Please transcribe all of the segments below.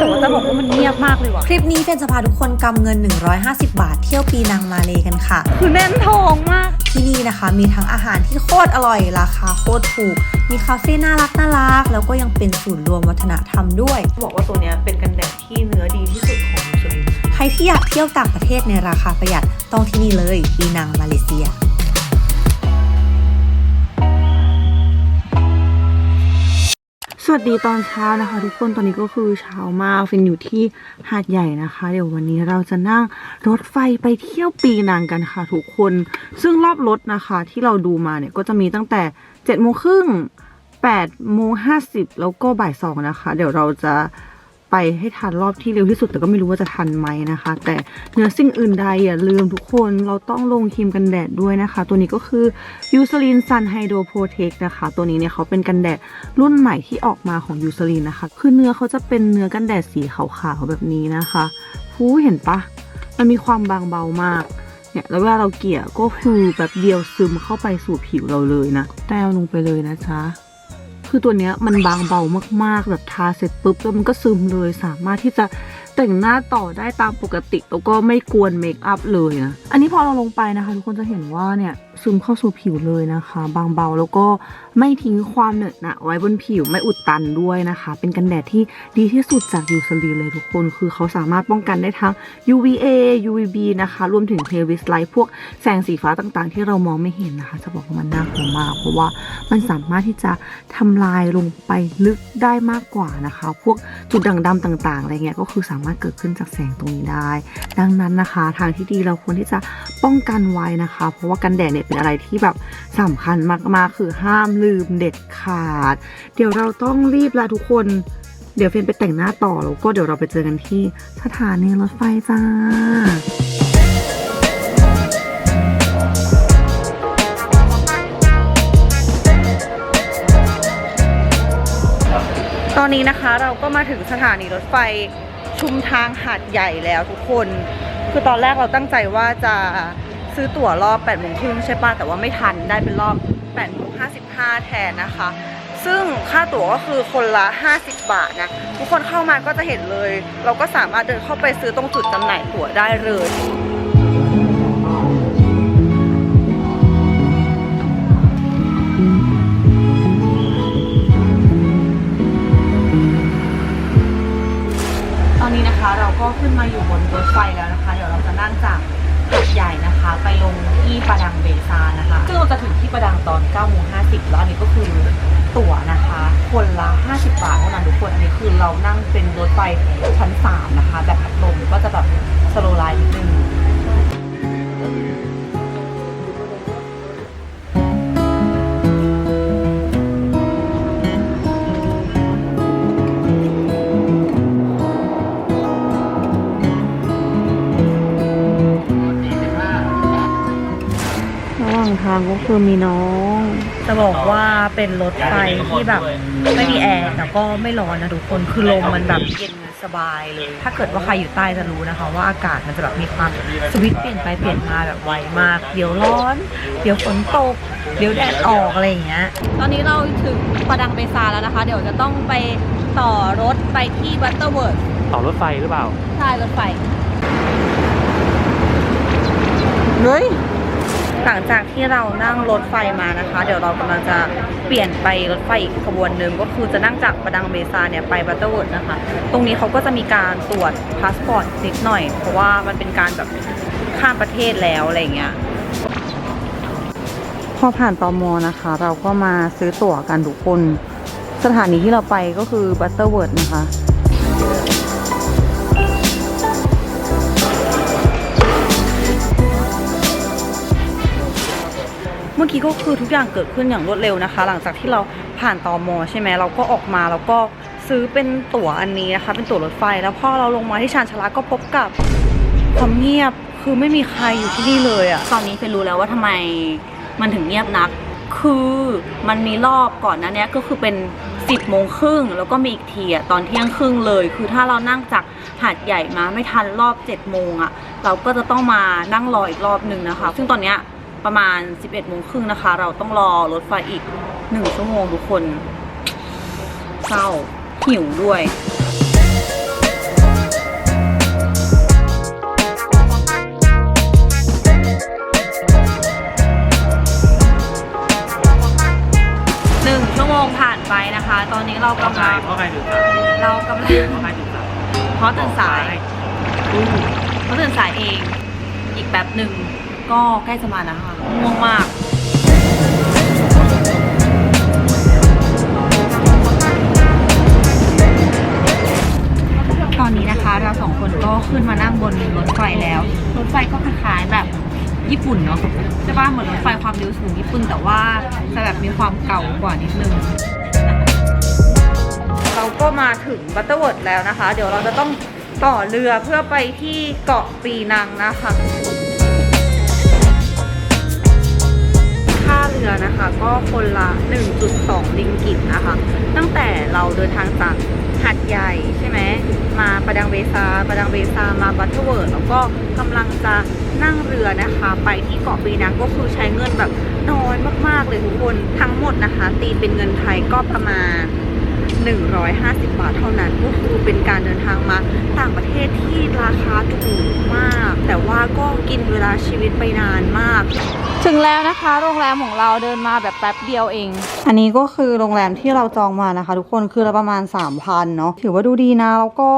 คนแต่ว่าจะบอกว่ามันเงียบมากเลยว่ะ คลิปนี้เฟนจะพาทุกคนกำเงิน 150 บาท เที่ยวปีนังมาเลกันค่ะ คือแน่นท้องมาก ที่นี่นะคะมีทั้งอาหารที่โคตรอร่อย ราคาโคตรถูก มีคาเฟ่น่ารักน่ารัก แล้วก็ยังเป็นศูนย์รวมวัฒนธรรมด้วย บอกว่าตัวเนี้ยเป็นกันแดดที่เนื้อดีที่สุดของมุสลิมใครที่อยากเที่ยวต่างประเทศในราคาประหยัดต้องที่นี่เลยปีนังมาเลเซีย สวัสดีตอนเช้านะคะ ทุกคนตอนนี้ก็คือเช้ามากฟินอยู่ที่หาดใหญ่นะคะ เดี๋ยววันนี้เราจะนั่งรถไฟไปเที่ยวปีนังกันค่ะ ทุกคนซึ่งรอบรถนะคะที่เราดูมาเนี่ยก็จะมีตั้งแต่7จ็ดโมงครึ่งแปดโมงห้าสิบแล้วก็บ่ายสองนะคะ เดี๋ยวเราจะ ไปให้ทันรอบที่เร็วที่สุด แต่ก็ไม่รู้ว่าจะทันไหมนะคะ แต่เนื้อสิ่งอื่นใดอย่าลืมทุกคนเราต้องลงครีมกันแดดด้วยนะคะ ตัวนี้ก็คือยูซลินซันไฮโดรโปรเทคนะคะ ตัวนี้เนี่ยเขาเป็นกันแดดรุ่นใหม่ที่ออกมาของยูซลินนะคะ คือเนื้อเขาจะเป็นเนื้อกันแดดสีขาวๆแบบนี้นะคะหูเห็นปะมันมีความบางเบามากเนี่ยแล้วเวลาเราเกลี่ยก็คือแบบเดียวซึมเข้าไปสู่ผิวเราเลยนะแต้วลงไปเลยนะจ๊ะ คือตัวเนี้ยมันบางเบามากๆแบบทาเสร็จปุ๊บแล้วมันก็ซึมเลยสามารถที่จะแต่งหน้าต่อได้ตามปกติแล้วก็ไม่กวนเมคอัพเลยนะอันนี้พอเราลงไปนะคะทุกคนจะเห็นว่าเนี่ย ซึมเข้าสู่ผิวเลยนะคะ บางเบาแล้วก็ไม่ทิ้งความเหนอะหนะไว้บนผิวไม่อุดตันด้วยนะคะ เป็นกันแดดที่ดีที่สุดจากยูซลีเลยทุกคน คือเขาสามารถป้องกันได้ทั้ง UVA UVB นะคะ รวมถึง Heavy Light พวกแสงสีฟ้าต่างๆ ที่เรามองไม่เห็นนะคะ จะบอกว่ามันน่ากลัวมาก เพราะว่ามันสามารถที่จะทำลายลงไปลึกได้มากกว่านะคะ พวกจุดด่างดำต่างๆอะไรเงี้ยก็คือสามารถเกิดขึ้นจากแสงตรงนี้ได้ ดังนั้นนะคะ ทางที่ดีเราควรที่จะป้องกันไว้นะคะ เพราะว่ากันแดดเนี่ยเป็นอะไรที่แบบสำคัญมากๆ คือห้ามลืมเด็ดขาด เดี๋ยวเราต้องรีบละทุกคนเดี๋ยวเฟนไปแต่งหน้าต่อแล้วก็เดี๋ยวเราไปเจอกันที่สถานีรถไฟจ้าตอนนี้นะคะเราก็มาถึงสถานีรถไฟชุมทางหาดใหญ่แล้วทุกคน คือตอนแรกเราตั้งใจว่าจะ ซื้อตั๋วรอบ8โมงครึ่งใช่ป่ะ แต่ว่าไม่ทันได้เป็นรอบ8โมง55แทนนะคะ ซึ่งค่าตั๋วก็คือคนละ 50 บาทนะ ทุกคนเข้ามาก็จะเห็นเลย เราก็สามารถเดินเข้าไปซื้อตรงจุดจำหน่ายตั๋วได้เลยตอนนี้นะคะเราก็ขึ้นมาอยู่บนรถไฟแล้วนะคะ นะคะ ไปลงที่ปาดังเบซานะคะ ซึ่งเราจะถึงที่ปาดังตอน9โมง50 แล้วอันนี้ก็คือตั๋วนะคะ คนละ 50 บาทเท่านั้นทุกคน อันนี้คือเรานั่งเป็นรถไฟชั้น 3 นะคะ แบบพัดลมก็จะแบบสโลไลน์นิดนึงางทางก็คือมีน้อง จะบอกว่าเป็นรถไฟที่แบบไม่มีแอร์แต่ก็ไม่ร้อนนะทุกคนคือลมมันแบบเย็นสบายเลย ถ้าเกิดว่าใครอยู่ใต้จะรู้นะคะ ว่าอากาศมันจะแบบมีความสวิตช์เปลี่ยนไปเปลี่ยนมาแบบไวมาก เดี๋ยวร้อน เดี๋ยวฝนตก เดี๋ยวแดดออกอะไรอย่างเงี้ย ตอนนี้เราถึงปาดังเบซาแล้วนะคะ เดี๋ยวจะต้องไปต่อรถไปที่บัตเตอร์เวิร์ดต่อรถไฟหรือเปล่า ใช่รถไฟ เฮ้ย หลังจากที่เรานั่งรถไฟมานะคะ เดี๋ยวเรากำลังจะเปลี่ยนไปรถไฟอีกขบวนหนึ่งก็คือจะนั่งจากประดังเบซาเนี่ยไปบัตเตอร์เวิร์ดนะคะ ตรงนี้เขาก็จะมีการตรวจพาสปอร์ตนิดหน่อย เพราะว่ามันเป็นการแบบข้ามประเทศแล้วอะไรเงี้ยพอผ่านตอมอนะคะ เราก็มาซื้อตั๋วกันทุกคน สถานีที่เราไปก็คือบัตเตอร์เวิร์ดนะคะ มื่อกี้ก็คือทุกอย่างเกิดขึ้นอย่างรวดเร็วนะคะ หลังจากที่เราผ่านตอมอใช่ไหมเราก็ออกมาแล้วก็ซื้อเป็นตั๋วอันนี้นะคะ เป็นตั๋วรถไฟ แล้วพอเราลงมาที่ชานชาลาก็พบกับความเงียบคือไม่มีใครอยู่ที่นี่เลยอะตอนนี้เฟนรู้แล้วว่าทำไมมันถึงเงียบนัก คือมันมีรอบก่อนน้านี้ยก็คือเป็น10โมงครึ่งแล้วก็มีอีกทีอะตอนเที่ยงครึ่งเลย คือถ้าเรานั่งจากหาดใหญ่มาไม่ทันรอบ7โมงอะเราก็จะต้องมานั่งรออีกรอบหนึ่งนะคะ ซึ่งตอนเนี้ย ประมาณ 11โมงครึ่งนะคะ เราต้องรอรถไฟอีก 1 ชั่วโมงทุกคนเศร้าหิวด้วยหนึ่งชั่วโมงผ่านไปนะคะ ตอนนี้เรากำลังเพราะใครถึงสายเรากำลังเพราะใครถึงสายเพราะตื่นสายเพราะตื่นสายเอง อีกแบบหนึ่ง ก็ใกล้จะมาแล้วค่ะง่วงมาก ตอนนี้นะคะเราสองคนก็ขึ้นมานั่งบนรถไฟแล้ว รถไฟก็คล้ายๆแบบญี่ปุ่นเนาะใช่ป่ะเหมือนรถไฟความเร็วสูงญี่ปุ่นแต่ว่าจะแบบมีความเก่ากว่านิดนึงเราก็มาถึงบัตเตอร์เวิร์ดแล้วนะคะ เดี๋ยวเราจะต้องต่อเรือเพื่อไปที่เกาะปีนังนะคะ รือนะคะ ก็คนละ 1.2 ลิงกิตนะคะ ตั้งแต่เราเดินทางจากหัดใหญ่ใช่ไหมมาประดังเบซาประดังเบซามาบัตเทอร์เวิร์ดแล้วก็กำลังจะนั่งเรือนะคะ ไปที่เกาะปีนังก็คือใช้เงินแบบน้อยมากๆเลยทุกคนทั้งหมดนะคะ ตีเป็นเงินไทยก็ประมาณ 150 บาทเท่านั้นก็คือเป็นการเดินทางมาต่างประเทศที่ราคาถูกมาก แต่ว่าก็กินเวลาชีวิตไปนานมาก ถึงแล้วนะคะ โรงแรมของเราเดินมาแบบแป๊บเดียวเอง อันนี้ก็คือโรงแรมที่เราจองมานะคะ ทุกคนคือละประมาณ 3,000เนาะถือว่าดูดีนะ แล้วก็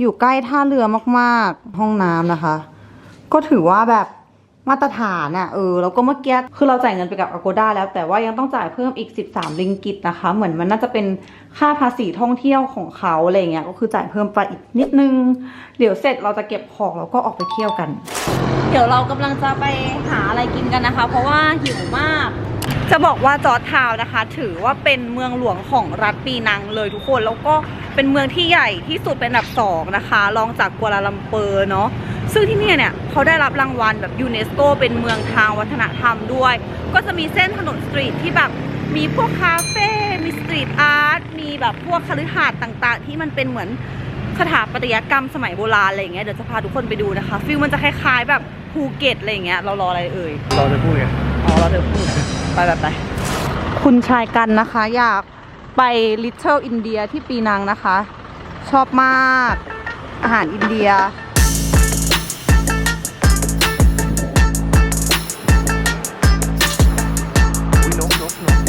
อยู่ใกล้ท่าเรือมากๆ ห้องน้ำนะคะ ก็ถือว่าแบบ มาตรฐานอะ่ะเออแล้วก็เมื่อกี้คือเราจ่ายเงินไปกับ Agoda แล้วแต่ว่ายังต้องจ่ายเพิ่มอีก 13 ลิงกิตนะคะ เหมือนมันน่าจะเป็นค่าภาษีท่องเที่ยวของเขาอะไรเงี้ยก็คือจ่ายเพิ่มไปอีกนิดนึง เดี๋ยวเสร็จเราจะเก็บของแล้วก็ออกไปเที่ยวกัน เดี๋ยวเรากำลังจะไปหาอะไรกินกันนะคะ เพราะว่าหิวมาก จะบอกว่าจอร์จทาวน์นะคะ ถือว่าเป็นเมืองหลวงของรัฐปีนังเลยทุกคนแล้วก็เป็นเมืองที่ใหญ่ที่สุดเป็นอันดับสองนะคะรองจากกัวลาลัมเปอร์เนาะซึ่งที่เนี่ยเนี่ยเขาได้รับรางวัลแบบยูเนสโกเป็นเมืองทางวัฒนธรรมด้วย ก็จะมีเส้นถนนสตรีทที่แบบมีพวกคาเฟ่ มีสตรีทอาร์ต มีแบบพวกคฤหาสน์ต่างๆ ที่มันเป็นเหมือนสถาปัตยกรรมสมัยโบราณอะไรอย่างเงี้ย เดี๋ยวจะพาทุกคนไปดูนะคะ ฟิลมันจะคล้ายๆแบบภูเก็ตอะไรอย่างเงี้ย เรารออะไรเอ่ยเราจะพูดไง อ๋อเราเดินพูด ไปไปไปคุณชายกันนะคะ อยากไป Little India ที่ปีนังนะคะ ชอบมากอาหารอินเดียอุ้ยนกนกนก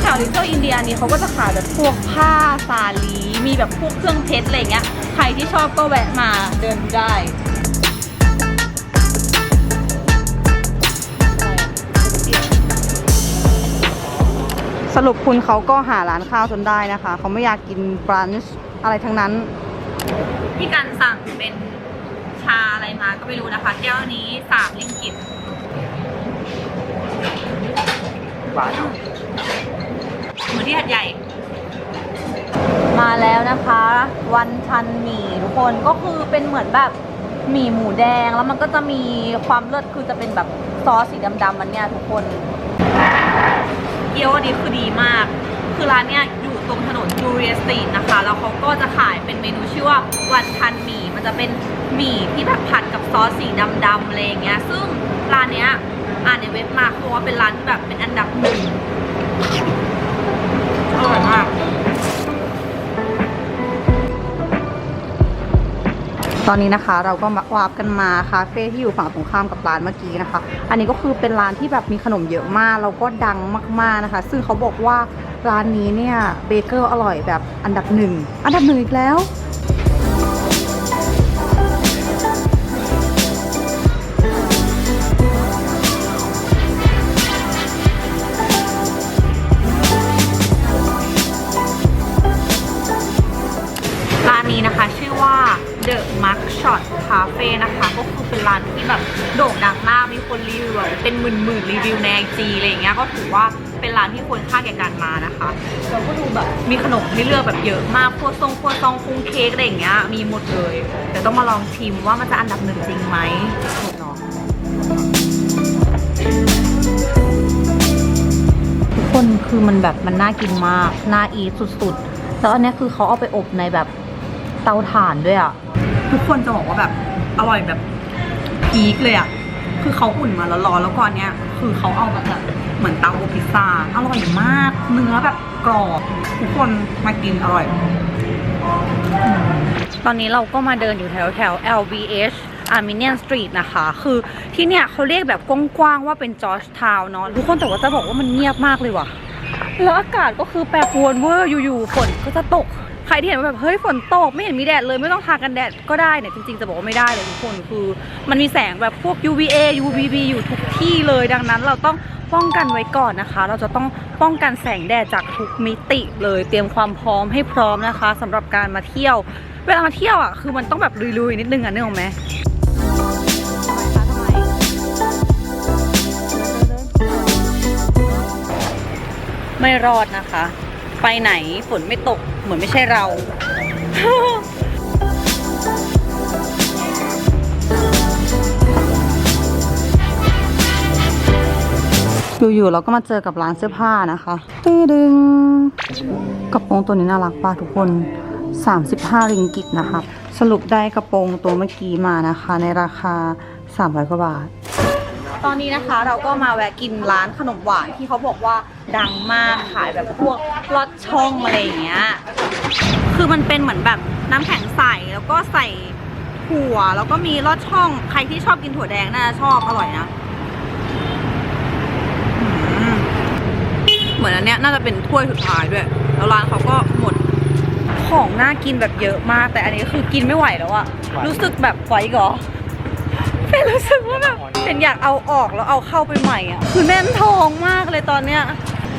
แถว Little India นี้เขาก็จะขายแบบพวกผ้าสาลี มีแบบพวกเครื่องเพชรอะไรอย่างเงี้ย ใครที่ชอบก็แวะมาเดินดูได้ สรุปคุณเขาก็หาร้านข้าวจนได้นะคะ เขาไม่อยากกินบรันช์อะไรทั้งนั้น พี่กันสั่งเป็นชาอะไรมาก็ไม่รู้นะคะ แก้วนี้สามลิงกิตหวานเนาะเหมือนที่หัดใหญ่ มาแล้วนะคะ วันชันหมี่ทุกคนก็คือเป็นเหมือนแบบหมี่หมูแดงแล้วมันก็จะมีความเลิศคือจะเป็นแบบซอสสีดำๆมันเนี่ยทุกคนเกี๊ยวอันนี้คือดีมาก คือร้านเนี้ยอยู่ตรงถนนจูเรียสตีนนะคะ แล้วเขาก็จะขายเป็นเมนูชื่อว่าวันทันหมี่ มันจะเป็นหมี่ที่แบบผัดกับซอสสีดำๆอะไรอย่างเงี้ย ซึ่งร้านเนี้ยอ่านในเว็บมาเขาบอกว่าเป็นร้านที่แบบเป็นอันดับหนึ่งอร่อยมาก ตอนนี้นะคะเราก็มาวาร์ปกันมาคาเฟ่ที่อยู่ฝั่งตรงข้ามกับร้านเมื่อกี้นะคะ อันนี้ก็คือเป็นร้านที่แบบมีขนมเยอะมากแล้วก็ดังมากๆนะคะ ซึ่งเขาบอกว่าร้านนี้เนี่ยเบเกอร์อร่อยแบบอันดับหนึ่งอันดับหนึ่งอีกแล้ว ร้านที่แบบโด่งดังมากมีคนรีวิวแบบเป็นหมื่นๆรีวิวในไอจีอะไรอย่างเงี้ยก็ถือว่าเป็นร้านที่ควรค่าแก่การมานะคะแล้วก็ดูแบบมีขนมให้เลือกแบบเยอะมากพวกทรงพวกซองคุงเค้กอะไรอย่างเงี้ยมีหมดเลยเดี๋ยวต้องมาลองชิมว่ามันจะอันดับหนึ่งจริงไหมทุกคนคือมันแบบมันน่ากินมากน่าอีทสุดๆแล้วอันเนี้ยคือเขาเอาไปอบในแบบเตาถ่านด้วยอะทุกคนจะบอกว่าแบบอร่อยแบบ พีคเลยอะ คือเขาอุ่นมาแล้วร้อนแล้วก็อันเนี้ย คือเขาเอาแบบแบบเหมือนเตาอบพิซซ่า อร่อยมาก เนื้อแบบกรอบ ทุกคนมากินอร่อย ตอนนี้เราก็มาเดินอยู่แถวแถว LVH Armenian Street นะคะ คือที่เนี่ยเขาเรียกแบบกว้างๆว่าเป็นจอร์จทาวน์เนาะ ทุกคนแต่ว่าจะบอกว่ามันเงียบมากเลยว่ะ แล้วอากาศก็คือแปรปรวนเวอร์อยู่ๆ ฝนก็จะตก ใครที่เห็นว่าแบบเฮ้ยฝนตกไม่เห็นมีแดดเลยไม่ต้องทากันแดดก็ได้เนี่ยจริงๆจะบอกว่าไม่ได้เลยทุกคนคือ มันมีแสงแบบพวก UVA UVB อยู่ทุกที่เลยดังนั้นเราต้องป้องกันไว้ก่อนนะคะ เราจะต้องป้องกันแสงแดดจากทุกมิติเลย เตรียมความพร้อมให้พร้อมนะคะสำหรับการมาเที่ยว เวลามาเที่ยวอะคือมันต้องแบบลุยๆนิดนึงอะนึกออกไหมไม่รอดนะคะ ไปไหนฝนไม่ตก เหมือนไม่ใช่เรา อยู่ๆเราก็มาเจอกับร้านเสื้อผ้านะคะตึ้งดึงกระโปรงตัวนี้น่ารักป่ะทุกคน 35 ริงกิตนะคะ สรุปได้กระโปรงตัวเมื่อกี้มานะคะ ในราคา 300กว่าบาท ตอนนี้นะคะเราก็มาแวะกินร้านขนมหวานที่เขาบอกว่าดังมากขายแบบพวกลอดช่องอะไรอย่างเงี้ย คือมันเป็นเหมือนแบบน้ำแข็งใสแล้วก็ใส่ถั่วแล้วก็มีลอดช่องใครที่ชอบกินถั่วแดงน่าจะชอบอร่อยนะเหมือนอันเนี้ยน่าจะเป็นถ้วยสุดท้ายด้วย แล้วร้านเขาก็หมดของน่ากินแบบเยอะมาก แต่อันนี้คือกินไม่ไหวแล้วอะรู้สึกแบบไหวกเหรอ เป็นรู้สึกว่าแบบเป็นอยากเอาออกแล้วเอาเข้าไปใหม่อะคือแน่นท้องมากเลยตอนเนี้ย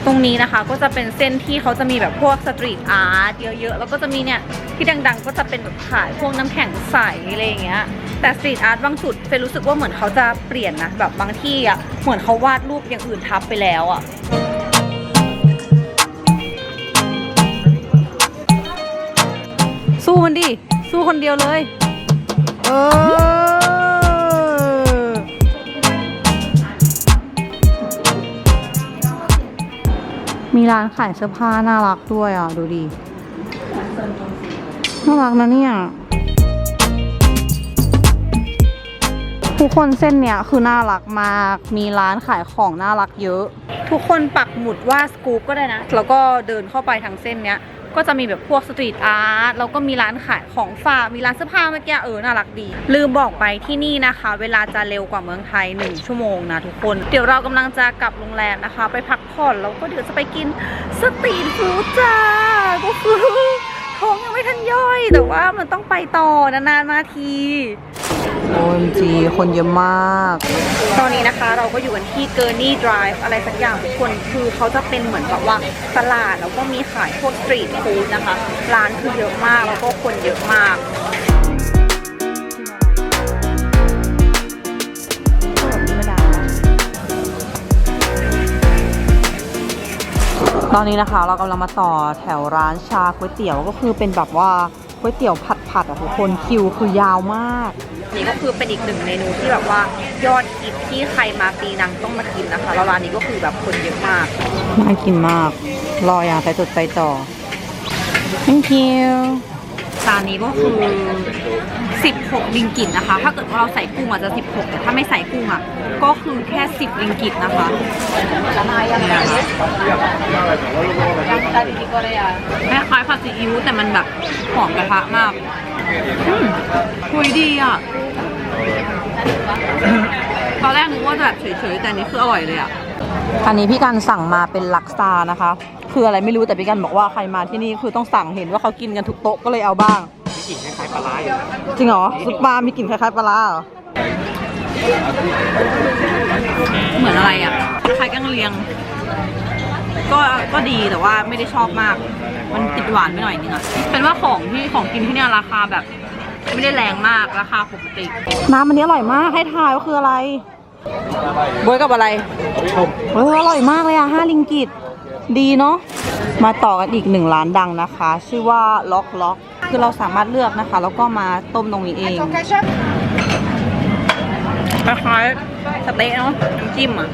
ตรงนี้นะคะก็จะเป็นเส้นที่เขาจะมีแบบพวกสตรีทอาร์ตเยอะๆ แล้วก็จะมีเนี่ยที่ดังๆ ก็จะเป็นแบบขายพวกน้ำแข็งใสอะไรอย่างเงี้ย แต่สตรีทอาร์ตบางจุดเฟนรู้สึกว่าเหมือนเขาจะเปลี่ยนนะแบบบางที่อะเหมือนเขาวาดรูปอย่างอื่นทับไปแล้วอะสู้มันดิ สู้คนเดียวเลย เออ ร้านขายเสื้อผ้าน่ารักด้วยอะ ดูดีน่ารักนะเนี่ย ทุกคนเส้นเนี้ยคือน่ารักมาก มีร้านขายของน่ารักเยอะ ทุกคนปักหมุดว่าสกู๊ปก็ได้นะ แล้วก็เดินเข้าไปทางเส้นเนี้ย ก็จะมีแบบพวกสตรีทอาร์ตแล้วก็มีร้านขายของฝากมีร้านเสื้อผ้าเมื่อกี้เออน่ารักดี ลืมบอกไปที่นี่นะคะ เวลาจะเร็วกว่าเมืองไทย 1 ชั่วโมงนะทุกคน เดี๋ยวเรากำลังจะกลับโรงแรมนะคะ ไปพักผ่อนแล้วก็เดี๋ยวจะไปกินสตรีทฟู้ดจ้าก็คือ ท้องยังไม่ทันย่อย แต่ว่ามันต้องไปต่อนานๆมาที โอ้ยจีคนเยอะมาก ตอนนี้นะคะเราก็อยู่กันที่เกอร์นี่ด i v e อะไรสักอย่างทุกคนคือเขาจะเป็นเหมือนแบบว่าตลาดแล้วก็มีขายพวกสตรีทฟู้ดนะคะ ร้านคือเยอะมากแล้วก็คนเยอะมาก ตอนนี้นะคะเรากำลังมาต่อแถวร้านชาก๋วยเตี๋ยวก็คือเป็นแบบว่าก๋วยเตี๋ยวผัดผัดๆอะทุกคนคิวคือยาวมาก นี่ก็คือเป็นอีกหนึ่งเมนูที่แบบว่ายอดฮิตที่ใครมาปีนังต้องมากินนะคะแล้วร้านนี้ก็คือแบบคนเยอะมากน่ากินมาก รออย่างใจจดใจจ่อ thank you จานนี้ก็คือ 16 ลิงกิตนะคะ ถ้าเกิดว่าเราใส่กุ้งอาจจะ 16 แต่ถ้าไม่ใส่กุ้งอะ ก็คือแค่ 10 ลิงกิตนะคะคล้ายผัดซีอิ๊วแต่มันแบบหอมกระทะมากคุยดีอะ ตอนแรกนึกว่าจะแบบเฉยๆ แต่อันนี้คืออร่อยเลยอะ อันนี้พี่กันสั่งมาเป็นลักซานะคะ คืออะไรไม่รู้แต่พี่กันบอกว่าใครมาที่นี่คือต้องสั่งเห็นว่าเขากินกันทุกโต๊ะก็เลยเอาบ้าง มีกลิ่นคล้ายๆปลาร้าอยู่นะจริงเหรอซุปปลามีกลิ่นคล้ายๆปลาร้าเหรอเหมือนอะไรอะคล้ายกังเลียง ก็ก็ดีแต่ว่าไม่ได้ชอบมาก มันติดหวานไปหน่อยนึงอะเป็นว่าของที่ของกินที่เนี่ยราคาแบบ ไม่ได้แรงมากราคาปกติ น้ำอันนี้อร่อยมากให้ทายว่าคืออะไรบวยกับอะไรเอออร่อยมากเลยอะห้าลิงกิต ดีเนาะ มาต่อกันอีกหนึ่งร้านดังนะคะ ชื่อว่าล็อกล็อก คือเราสามารถเลือกนะคะ แล้วก็มาต้มตรงนี้เองคล้ายๆสเต๊ะเนาะน้ำจิ้มอะ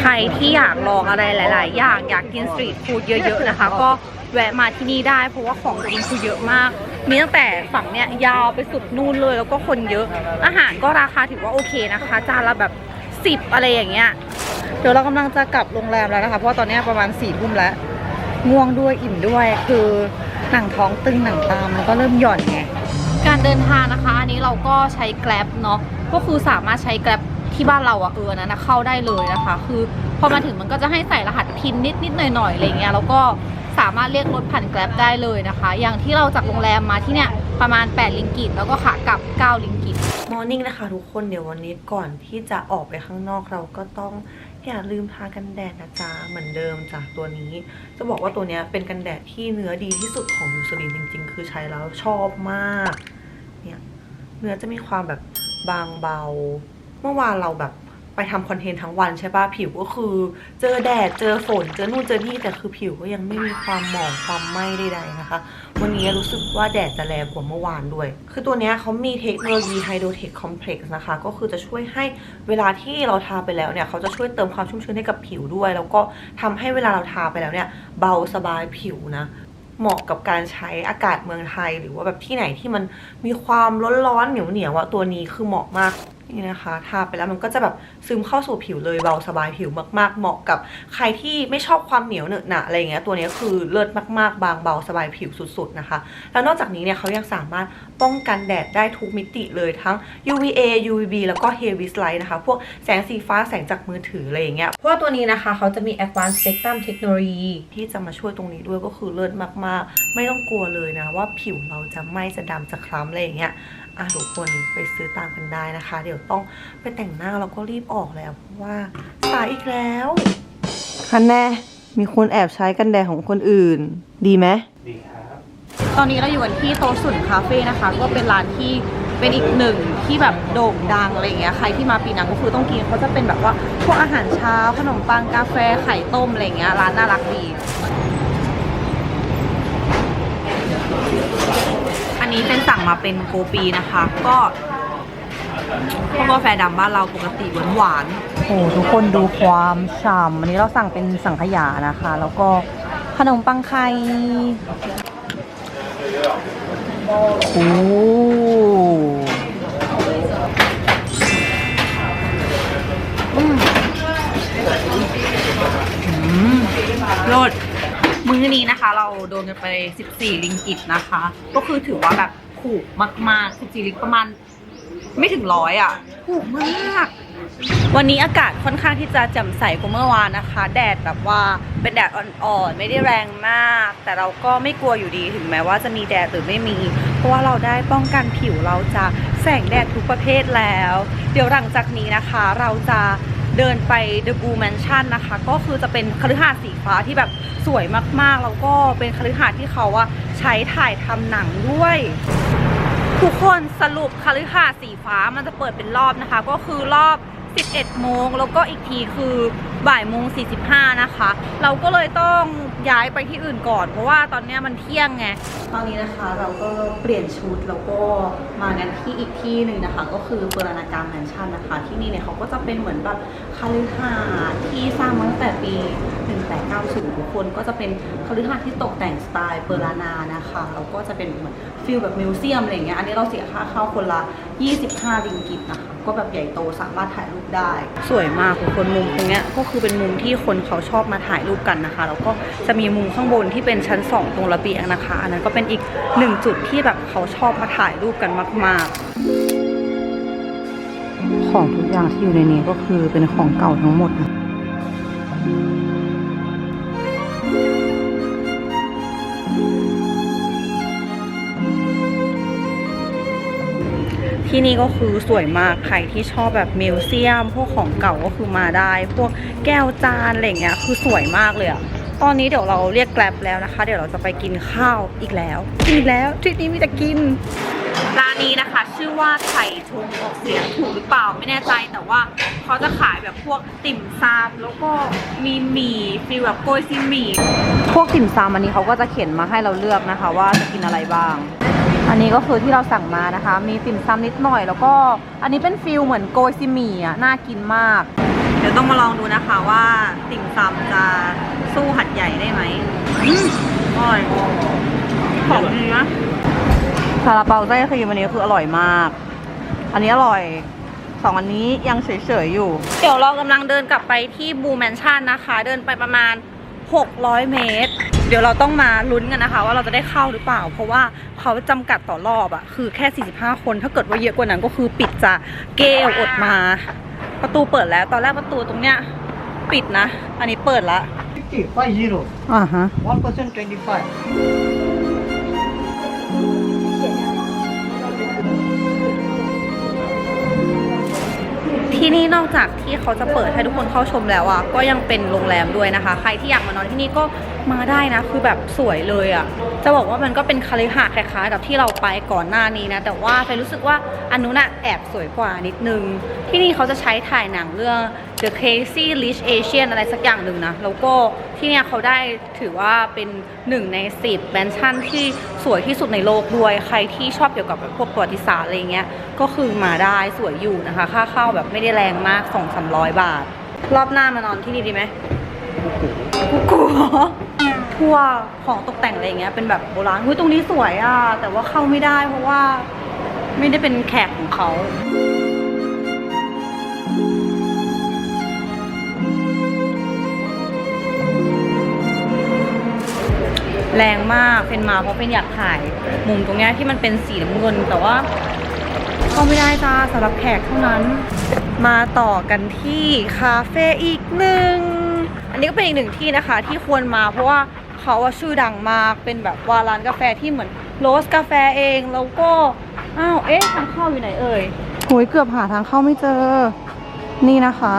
ใครที่อยากลองอะไรหลาย ๆ อย่างอยากกินสตรีทฟู้ดเยอะ ๆ นะคะ ก็แวะมาที่นี่ได้เพราะว่าของกินคือเยอะมาก มีตั้งแต่ฝั่งเนี้ยยาวไปสุดนู่นเลยแล้วก็คนเยอะ อาหารก็ราคาถือว่าโอเคนะคะ จานละแบบสิบอะไรอย่างเงี้ย เดี๋ยวเรากำลังจะกลับโรงแรมแล้วนะคะ เพราะตอนนี้ประมาณสี่ทุ่มแล้ว ง่วงด้วยอิ่มด้วย คือหนังท้องตึงหนังตา มันก็เริ่มหย่อนไง การเดินทางนะคะ อันนี้เราก็ใช้ Grab เนาะ ก็คือสามารถใช้ Grab ที่บ้านเราอะเออนนั้นะเข้าได้เลยนะคะ คือพอมาถึงมันก็จะให้ใส่รหัสพินนิดนิดหน่อยหน่อยๆอะไรเงี้ย แล้วก็ สามารถเรียกรถผ่านแกร็บได้เลยนะคะ อย่างที่เราจากโรงแรมมาที่เนี่ยประมาณ 8 ลิงกิต แล้วก็ขากลับ 9 ลิงกิตมอร์นิ่งนะคะทุกคนเดี๋ยววันนี้ก่อนที่จะออกไปข้างนอกเราก็ต้องอย่าลืมทากันแดดนะจ๊ะเหมือนเดิมจากตัวนี้ จะบอกว่าตัวนี้เป็นกันแดดที่เนื้อดีที่สุดของยูซลินจริง ๆ คือใช้แล้วชอบมากเนี่ยเนื้อจะมีความแบบบางเบา เมื่อวานเราแบบ ไปทำคอนเทนต์ทั้งวันใช่ปะผิวก็คือเจอแดด เจอฝน เจอนู่นเจอนี่แต่คือผิวก็ยังไม่มีความหมองความไหม้ใดๆนะคะ วันนี้รู้สึกว่าแดดจะแรงกว่าเมื่อวานด้วย คือตัวนี้เขามีเทคโนโลยีไฮโดรเทคคอมเพล็กซ์นะคะ ก็คือจะช่วยให้เวลาที่เราทาไปแล้วเนี่ยเขาจะช่วยเติมความชุ่มชื้นให้กับผิวด้วย แล้วก็ทำให้เวลาเราทาไปแล้วเนี่ยเบาสบายผิวนะเหมาะกับการใช้อากาศเมืองไทย หรือว่าแบบที่ไหนที่มันมีความร้อนๆเหนียวเหนียวๆอะตัวนี้คือเหมาะมาก นี่นะคะทาไปแล้วมันก็จะแบบซึมเข้าสู่ผิวเลยเบาสบายผิวมากๆ เหมาะกับใครที่ไม่ชอบความเหนียวเหนอะหนะอะไรอย่างเงี้ยตัวนี้คือเลิศมากๆ บางเบาสบายผิวสุดๆนะคะ แล้วนอกจากนี้เนี่ยเขายังสามารถป้องกันแดดได้ทุกมิติเลยทั้ง UVA UVB แล้วก็ heavy light นะคะ พวกแสงสีฟ้าแสงจากมือถืออะไรอย่างเงี้ยเพราะว่าตัวนี้นะคะเขาจะมี advanced spectrum technology ที่จะมาช่วยตรงนี้ด้วยก็คือเลิศมากๆ ไม่ต้องกลัวเลยนะว่าผิวเราจะไหม้จะดำจะคล้ำอะไรอย่างเงี้ย อะทุกคนไปซื้อตามกันได้นะคะ เดี๋ยวต้องไปแต่งหน้าแล้วก็รีบออกแล้วเพราะว่าสายอีกแล้วคันแน่ มีคนแอบใช้กันแดดของคนอื่น ดีไหมดีครับ ตอนนี้เราอยู่กันที่โตะสุนคาเฟ่นะคะ ก็เป็นร้านที่เป็นอีกหนึ่งที่แบบโด่งดังอะไรอย่างเงี้ยใครที่มาปีนังก็คือต้องกินเขาจะเป็นแบบว่าพวกอาหารเช้าขนมปังกาแฟไข่ต้มอะไรอย่างเงี้ยร้านน่ารักดีอั นนี้เป็นสั่งมาเป็นโกปีนะคะ ก็พวกกาแฟดำบ้านเราปกติหวานหวานๆโอ้ทุกคนดูความฉ่ำอันนี้เราสั่งเป็นสังขยานะคะ แล้วก็ขนมปังไข่โอ้อืมอืมโลด มื้อนี้นะคะ เราโดนกันไป 14 ลิงกิตนะคะ ก็คือถือว่าแบบถูกมากๆ14ลิงประมาณไม่ถึงร้อยอะถูกมาก วันนี้อากาศค่อนข้างที่จะแจ่มใสกว่าเมื่อวานนะคะ แดดแบบว่าเป็นแดดอ่อนๆ ไม่ได้แรงมาก แต่เราก็ไม่กลัวอยู่ดีถึงแม้ว่าจะมีแดดหรือไม่มี เพราะว่าเราได้ป้องกันผิวเราจะแสงแดดทุกประเภทแล้ว เดี๋ยวหลังจากนี้นะคะ เราจะ เดินไป The Blue Mansion นะคะ ก็คือจะเป็นคฤหาสน์สีฟ้าที่แบบสวยมากๆ แล้วก็เป็นคฤหาสน์ที่เขาอะใช้ถ่ายทำหนังด้วยทุกคนสรุปคฤหาสน์สีฟ้ามันจะเปิดเป็นรอบนะคะ ก็คือรอบ 11 โมง แล้วก็อีกทีคือบ่ายโมง45 นะคะ เราก็เลยต้องย้ายไปที่อื่นก่อน เพราะว่าตอนเนี้ยมันเที่ยงไง ตอนนี้นะคะเราก็เปลี่ยนชุดแล้วก็มากันที่อีกที่หนึ่งนะคะ ก็คือเปรนาการแมนชั่นนะคะ ที่นี่เนี่ยเขาก็จะเป็นเหมือนแบบคฤหาสน์ที่สร้างมาตั้งแต่ปี 1890 ทุกคนก็จะเป็นคฤหาสน์ที่ตกแต่งสไตล์เปรนานะคะแล้วก็จะเป็นเหมือนฟิลแบบมิวเซียมอะไรอย่างเงี้ยอันนี้เราเสียค่าเข้าคนละ 25ริงกิตนะคะก็แบบใหญ่โตสามารถถ่ายรูปได้ สวยมากทุกคนมุมตรงเนี้ยก็คือเป็นมุมที่คนเขาชอบมาถ่ายรูปกันนะคะ แล้วก็จะมีมุมข้างบนที่เป็นชั้น 2 ตรงระเบียงนะคะ อันนั้นก็เป็นอีกหนึ่งจุดที่แบบเขาชอบมาถ่ายรูปกันมาก ๆ ของทุกอย่างที่อยู่ในนี้ก็คือเป็นของเก่าทั้งหมดนะ ที่นี่ก็คือสวยมาก ใครที่ชอบแบบมิวเซียม พวกของเก่าก็คือมาได้ พวกแก้วจานอะไรอย่างเงี้ยคือสวยมากเลยอะตอนนี้เดี๋ยวเราเรียกแกร็บแล้วนะคะ เดี๋ยวเราจะไปกินข้าวอีกแล้วกินอีกแล้วทริปนี้มีแต่กินร้านนี้นะคะ ชื่อว่าไถ่ชงออกเสียงถูกหรือเปล่าไม่แน่ใจแต่ว่าเขาจะขายแบบพวกติ่มซำแล้วก็มีหมี่ฟีลแบบโกยซีหมี่พวกติ่มซำอันนี้เขาก็จะเขียนมาให้เราเลือกนะคะ ว่าจะกินอะไรบ้าง อันนี้ก็คือที่เราสั่งมานะคะ มีติ่มซำนิดหน่อย แล้วก็อันนี้เป็นฟิลเหมือนโกยซีหมี่อะ น่ากินมาก เดี๋ยวต้องมาลองดูนะคะว่าติ่มซำจะสู้หัดใหญ่ได้ไหมอืมอร่อยของดีนะซาลาเปาไส้ครีมอันนี้คืออร่อยมาก อันนี้อร่อยสองอันนี้ยังเฉยๆอยู่ เดี๋ยวเรากำลังเดินกลับไปที่บูแมนชั่นนะคะ เดินไปประมาณ 600 เมตร เดี๋ยวเราต้องมาลุ้นกันนะคะ ว่าเราจะได้เข้าหรือเปล่า เพราะว่าเขาจำกัดต่อรอบอะคือแค่ 45 คน ถ้าเกิดว่าเยอะกว่านั้นก็คือปิดจะเกลอดมา ประตูเปิดแล้ว ตอนแรกประตูตรงเนี้ยปิดนะ อันนี้เปิดละ 50, 50, อ่าฮะ1% 25. ที่นี่นอกจากที่เขาจะเปิดให้ทุกคนเข้าชมแล้วอะก็ยังเป็นโรงแรมด้วยนะคะ ใครที่อยากมานอนที่นี่ก็มาได้นะ คือแบบสวยเลยอะจะบอกว่ามันก็เป็นคาลิฮะคล้ายๆกับที่เราไปก่อนหน้านี้นะ แต่ว่าเฟยรู้สึกว่าอันนู้นอะแอบสวยกว่านิดนึง ที่นี่เขาจะใช้ถ่ายหนังเรื่อง The Crazy Rich Asian อะไรสักอย่างหนึ่งนะ แล้วก็ที่เนี่ยเขาได้ถือว่าเป็นหนึ่งในสิบแมนชั่นที่สวยที่สุดในโลกด้วย ใครที่ชอบเกี่ยวกับแบบพวกประวัติศาสตร์อะไรเงี้ย ก็คือมาได้สวยอยู่นะคะ ค่าเข้าแบบไม่ได้แรงมาก2 3 0 0บาท รอบหน้ามานอนที่นี่ดีไหมกูกลัวทัวของตกแต่งอะไรเงี้ยเป็นแบบโบราณหุ้ยตรงนี้สวยอะแต่ว่าเข้าไม่ได้เพราะว่าไม่ได้เป็นแขกของเขา แรงมากเป็นมาเพราะเป็นอยากถ่ายมุมตรงเนี้ยที่มันเป็นสีน้ำเงินแต่ว่าเข้าไม่ได้จ้าสำหรับแขกเท่านั้น มาต่อกันที่คาเฟ่อีกหนึ่งอันนี้ก็เป็นอีกหนึ่งที่นะคะที่ควรมาเพราะว่าเขาอะชื่อดังมากเป็นแบบว่าร้านกาแฟที่เหมือนโรสกาแฟเองแล้วก็อ้าวเอ๊ะทางเข้าอยู่ไหนเอ่ยโหยเกือบหาทางเข้าไม่เจอ นี่นะคะ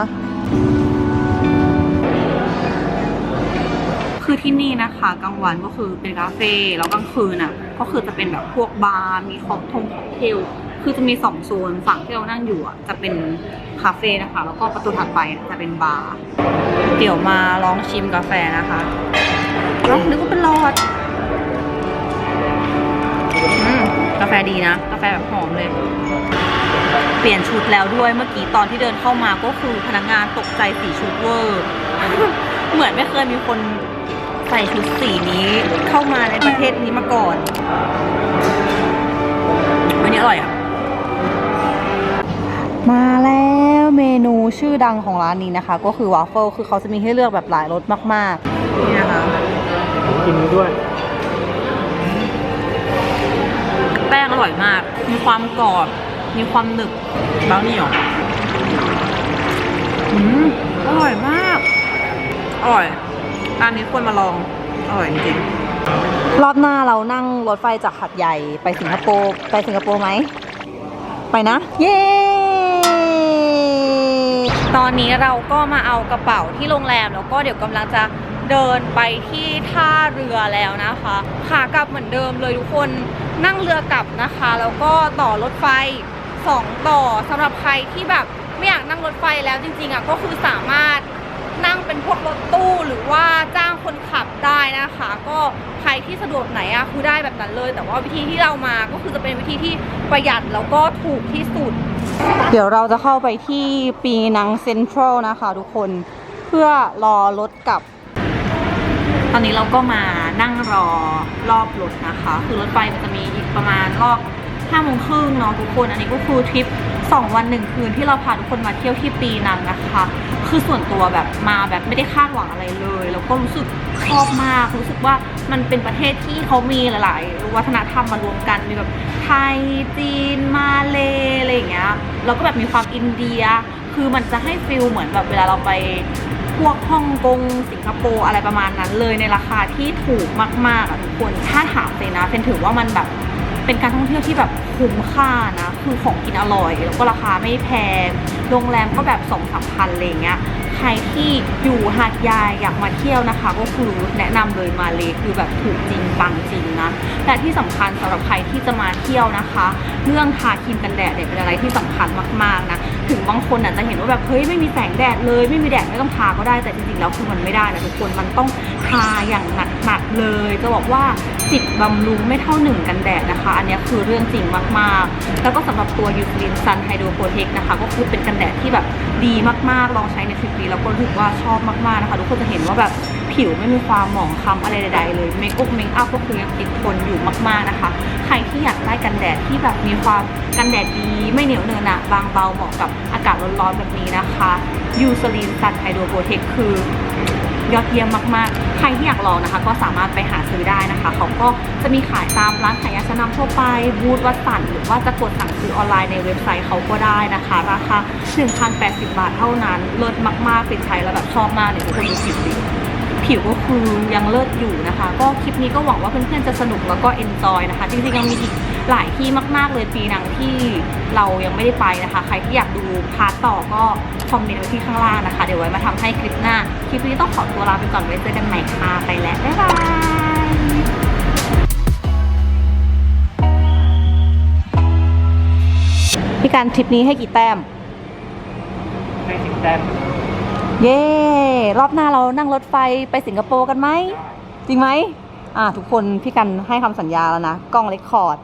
คือที่นี่นะคะกลางวันก็คือเป็นคาเฟ่แล้วกลางคืนน่ะก็คือจะเป็นแบบพวกบาร์มีของทงของเทลคือจะมีสองโซนฝั่งที่เรานั่งอยู่อะจะเป็นคาเฟ่นะคะ แล้วก็ประตูถัดไปจะเป็นบาร์เดี๋ยวมาลองชิมกาแฟนะคะแล้วนึกว่าเป็นหลอดกาแฟดีนะ กาแฟแบบหอมเลย เปลี่ยนชุดแล้วด้วยเมื่อกี้ตอนที่เดินเข้ามาก็คือพนักงานตกใจสีชุดเวอร์ เหมือนไม่เคยมีคน ใส่ชุดสีนี้เข้ามาในประเทศนี้มาก่อนวันนี้อร่อยอะ มาแล้วเมนูชื่อดังของร้านนี้นะคะ ก็คือวาฟเฟิลคือเขาจะมีให้เลือกแบบหลายรสมากๆ นี่นะคะ กินนี้ด้วย แป้งอร่อยมาก มีความกรอบ มีความหนึบบ้าวนี่หรออืมอร่อยมาก อร่อย ร้านนี้ควรมาลอง อร่อยจริงรอบหน้าเรานั่งรถไฟจากหัดใหญ่ไปสิงคโปร์ไปสิงคโปร์ไหม ไปนะ เย้ ตอนนี้เราก็มาเอากระเป๋าที่โรงแรมแล้วก็เดี๋ยวกำลังจะเดินไปที่ท่าเรือแล้วนะคะขากลับเหมือนเดิมเลยทุกคนนั่งเรือกลับนะคะ แล้วก็ต่อรถไฟสองต่อสำหรับใครที่แบบไม่อยากนั่งรถไฟแล้วจริงๆอะก็คือสามารถนั่ง เป็นพวกรถตู้หรือว่าจ้างคนขับได้นะคะ ก็ใครที่สะดวกไหนอะคือได้แบบนั้นเลย แต่ว่าวิธีที่เรามาก็คือจะเป็นวิธีที่ประหยัดแล้วก็ถูกที่สุด เดี๋ยวเราจะเข้าไปที่ปีนังเซ็นทรัลนะคะทุกคนเพื่อรอรถกลับ ตอนนี้เราก็มานั่งรอรอบรถนะคะ คือรถไฟมันจะมีอีกประมาณรอบห้าโมงครึ่งเนาะทุกคน อันนี้ก็คือทริป 2 วัน 1 คืนที่เราพาทุกคนมาเที่ยวที่ปีนังนะคะ คือส่วนตัวแบบมาแบบไม่ได้คาดหวังอะไรเลย แล้วก็รู้สึกชอบมาก รู้สึกว่ามันเป็นประเทศที่เขามีหลาย ๆ วัฒนธรรมมารวมกันมีแบบไทยจีนมาเลอะไรอย่างเงี้ยแล้วก็แบบมีความอินเดีย คือมันจะให้ฟิลเหมือนแบบเวลาเราไปพวกฮ่องกงสิงคโปร์อะไรประมาณนั้นเลยในราคาที่ถูกมากๆอะทุกคนถ้าถามเลยนะเป็นถือว่ามันแบบ เป็นการท่องเที่ยวที่แบบคุ้มค่านะ คือของกินอร่อย แล้วก็ราคาไม่แพง โรงแรมก็แบบสองสามพันอะไรอย่างเงี้ย ใครที่อยู่หาดยายอยากมาเที่ยวนะคะ ก็คือแนะนำเลยมาเลยคือแบบถูกจริงปังจริงนะ และที่สำคัญสำหรับใครที่จะมาเที่ยวนะคะ เรื่องทาครีมกันแดดเนี่ยเป็นอะไรที่สำคัญมากๆนะ ถึงบางคนอาจจะเห็นว่าแบบเฮ้ยไม่มีแสงแดดเลยไม่มีแดดไม่ต้องทาก็ได้แต่จริงๆแล้วคือมันไม่ได้นะทุกคนมันต้องทาอย่างหนักๆเลย จะบอกว่า10บบำรุงไม่เท่าหนึ่งกันแดดนะคะ อันนี้คือเรื่องจริงมากๆ แล้วก็สำหรับตัวยูซลินซันไฮโดรโปรเทคนะคะก็คือเป็นกันแดดที่แบบดีมากๆ ลองใช้ในทริปนี้แล้วก็รู้สึกว่าชอบมากๆนะคะ ทุกคนจะเห็นว่าแบบ ผิวไม่มีความหมองคล้ำอะไรใดๆเลยเมคอัพเมคอัพก็คือยังติดทนอยู่มากๆนะคะ ใครที่อยากได้กันแดดที่แบบมีความกันแดดดี ไม่เหนียวเนอะหนะบางเบาเหมาะกับอากาศร้อนๆแบบนี้นะคะยูซลินซันไฮโดรโปรเทคคือยอดเยี่ยมมากๆ ใครที่อยากลองนะคะ ก็สามารถไปหาซื้อได้นะคะ เขาก็จะมีขายตามร้านขายยาชั้นนำทั่วไป บูธวัดสันหรือว่าจะกดสั่งซื้อออนไลน์ในเว็บไซต์เขาก็ได้นะคะ ราคา 1,080 บาทเท่านั้น เลิศมากๆ เป็นใช้แล้วแบบชอบมากเลยทุกคนดูผิวดิ ผิวก็คือยังเลิศอยู่นะคะ ก็คลิปนี้ก็หวังว่าเพื่อนๆจะสนุกแล้วก็เอนจอยนะคะ จริงๆยังมีอีกหลายที่มากๆเลยปีนังที่เรายังไม่ได้ไปนะคะ ใครที่อยากดูพาร์ทต่อก็คอมเมนต์ไว้ที่ข้างล่างนะคะ เดี๋ยวไว้มาทำให้คลิปหน้า คลิปนี้ต้องขอตัวลาไปก่อนไว้เจอกันใหม่ค่ะไปแล้วบ๊ายบายพี่การทริปนี้ให้กี่แต้มให้สิบแต้ม เย้รอบหน้าเรานั่งรถไฟไปสิงคโปร์กันไหม จริงไหมอ่าทุกคนพี่กันให้คำสัญญาแล้วนะ กล้องเรคคอร์ด